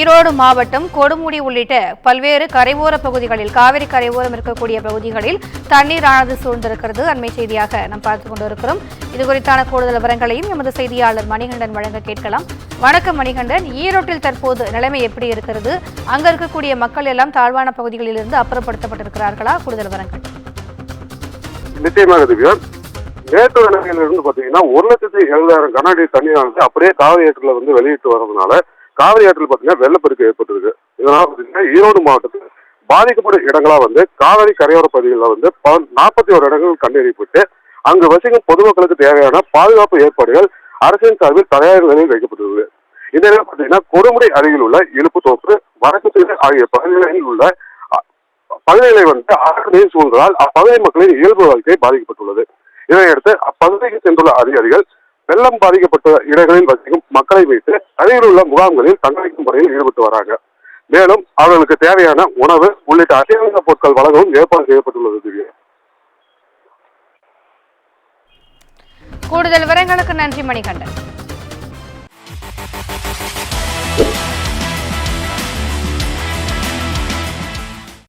ஈரோடு மாவட்டம் கொடுமுடி உள்ளிட்ட பல்வேறு கரையோர பகுதிகளில் காவிரி கரையோரம் இருக்கக்கூடிய பகுதிகளில் தண்ணீர் ஆனது சூழ்ந்திருக்கிறது. அண்மை செய்தியாக நாம் பார்த்துக் கொண்டிருக்கிறோம். இது குறித்தான கூடுதல் விவரங்களையும் எமது செய்தியாளர் மணிகண்டன் வழங்க கேட்கலாம். வணக்கம் மணிகண்டன். ஈரோட்டில் தற்போது நிலைமை எப்படி இருக்கிறது? அங்க இருக்கக்கூடிய மக்கள் எல்லாம் தாழ்வான பகுதிகளில் இருந்து அப்புறப்படுத்தப்பட்டிருக்கிறார்களா? கூடுதல் விவரங்கள். நிச்சயமாக மேட்டூர் அணையில பாத்தீங்கன்னா ஒரு லட்சத்தி எழுபதாயிரம் கனஅடி தண்ணீரானது அப்படியே காவிரி ஆற்றுல வந்து வெளியிட்டு வரதுனால காவிரி ஆற்றில் பார்த்தீங்கன்னா வெள்ளப்பெருக்கு ஏற்பட்டிருக்கு. இதனால் பார்த்தீங்கன்னா ஈரோடு மாவட்டத்தில் பாதிக்கப்படும் இடங்களாக வந்து காவிரி கரையோர பகுதிகளில் வந்து நாற்பத்தி ஒரு இடங்கள் கண்டறியப்பட்டு அங்கு வசிக்கும் பொதுமக்களுக்கு தேவையான பாதுகாப்பு ஏற்பாடுகள் அரசின் சார்பில் தயார் நிலையில் வைக்கப்பட்டுள்ளது இந்த நிலையில் பார்த்தீங்கன்னா கொடுமுடி அருகில் உள்ள இழுப்புத்தோப்பு வடக்கு தெரு ஆகிய பகுதிகளில் உள்ள பகுதிகளை வந்து ஆற்று சூழ்ந்ததால் அப்பகுதி மக்களின் இயல்பு வாழ்க்கை பாதிக்கப்பட்டுள்ளது. இதையடுத்து அப்பகுதிக்கு சென்றுள்ள அதிகாரிகள் வெள்ளம் பாதிக்கப்பட்ட இடங்களில் வசிக்கும் மக்களை மீட்டு அருகில் உள்ள முகாம்களில் தங்களிக்கும் முறையில் ஈடுபட்டு வராங்க. மேலும் அவர்களுக்கு தேவையான உணவு உள்ளிட்ட அத்தியாவசிய பொருட்கள் வழங்கவும் ஏற்பாடு செய்யப்பட்டுள்ளது திவ்யா. கூடுதல் விவரங்களுக்கு நன்றி மணிகண்டன்.